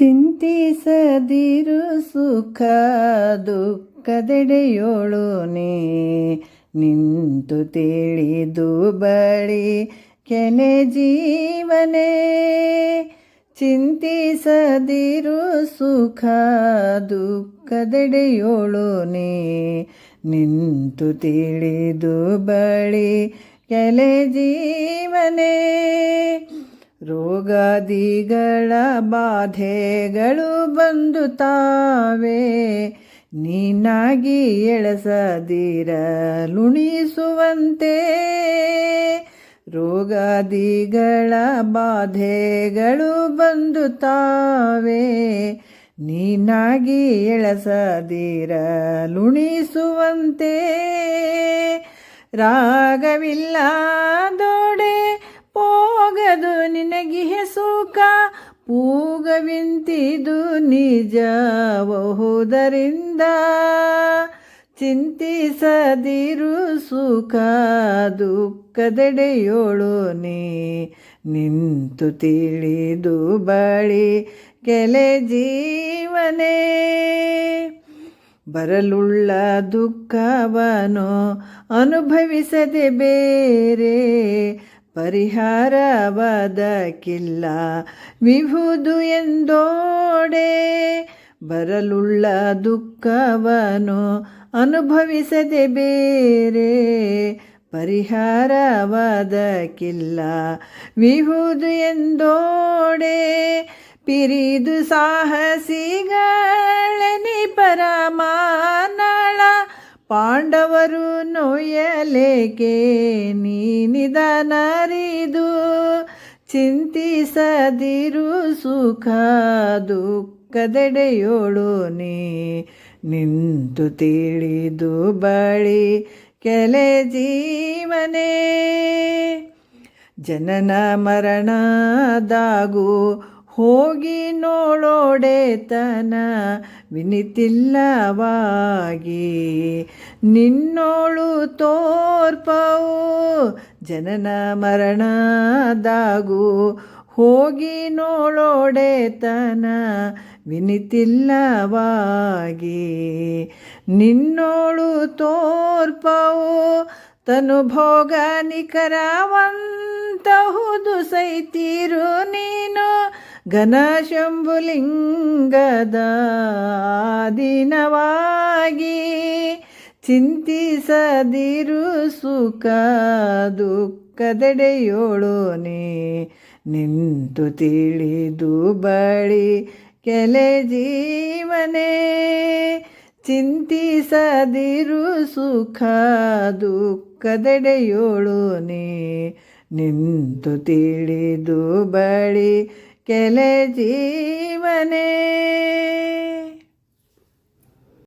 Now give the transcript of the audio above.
ಚಿಂತಿಸದಿರು ಸುಖ ದುಃಖದೆಡೆಯೋಳು ನೀ. ನಿಂತು ತಿಳಿದು ಬಳಿ ಕೆನೆ ಜೀವನೇ. ಚಿಂತಿಸದಿರು ಸುಖ ದುಃಖದೆಡೆಯೋಳು ನೀ. ನಿಂತು ತಿಳಿದು ಬಳಿ ಕೆಲೆ ಜೀವನೇ. ರೋಗಾದಿಗಳ ಬಾಧೆಗಳು ಬಂದು ತಾವೇ ನೀನಾಗಿ ಎಳಸದಿರಲುಣಿಸುವಂತೆ ರೋಗಾದಿಗಳ ಬಾಧೆಗಳು ಬಂದು ತಾವೇ ನೀನಾಗಿ ಎಳಸದಿರಲುಣಿಸುವಂತೆ ರಾಗವಿಲ್ಲದೋಡೆ ಪೋಗದು ನಿನಗಿಹೆ ಸುಖ ಪೂಗವಿಂತಿದು ನಿಜಬಹುದರಿಂದ ಚಿಂತಿಸದಿರು ಸುಖ, ದುಃಖದೆಡೆಯೋಳು ನೀ ನಿಂತು ತಿಳಿದು ಬಳಿ ಕೆಲೆ ಜೀವನೇ. ಬರಲುಳ್ಳ ದುಃಖವನು ಅನುಭವಿಸದೆ ಬೇರೆ ಪರಿಹಾರವದಕ್ಕಿಲ್ಲ ವಿಭುದು ಎಂದೋಡೆ ಬರಲುಳ್ಳ ದುಃಖವನು ಅನುಭವಿಸದೆ ಬೇರೆ ಪರಿಹಾರವದಕ್ಕಿಲ್ಲ ವಿಹುದು ಎಂದೋಡೆ ಪಿರಿದು ಸಾಹಸಿಗಳನಿ ಪಾಂಡವರು ನೋಯಲೇಕೆ ನೀನಿದನರಿದು ಚಿಂತಿಸದಿರು ಸುಖ ದುಃಖದೆಡೆಯೋಳು ನೀ ನಿಂತು ತಿಳಿದು ಬಳಿ ಕೆಲೆ ಜೀವನೇ. ಜನನ ಮರಣದಾಗು ಹೋಗಿ ನೋಡೋಡೆತನ ವಿನಿತಿಲ್ಲವಾಗಿ. ನಿನ್ನೋಳು ತೋರ್ಪವು ಜನನ ಮರಣದಾಗು. ಹೋಗಿ ನೋಡೋಡೆತನ ವಿನಿತಿಲ್ಲವಾಗಿ. ನಿನ್ನೋಳು ತೋರ್ಪವು ತನು ಭೋಗ ನಿಖರವಂತಹುದು ಸೈತಿರು ನೀನು. ಘನ ಶಂಭುಲಿಂಗದ ದಿನವಾಗಿ ಚಿಂತಿಸದಿರು ಸುಖ ದುಃಖದೆಡೆಯೋಳೋನೆ ನಿಂತು ತಿಳಿದು ಬಳಿ ಕೆಲೆ ಜೀವನೇ. ಚಿಂತಿಸದಿರು ಸುಖ ದುಃಖದೆಡೆಯೋಳೋನೆ ನಿಂತು ತಿಳಿದು ಬಳಿ ಕೆಲೆ ಜೀವನೇ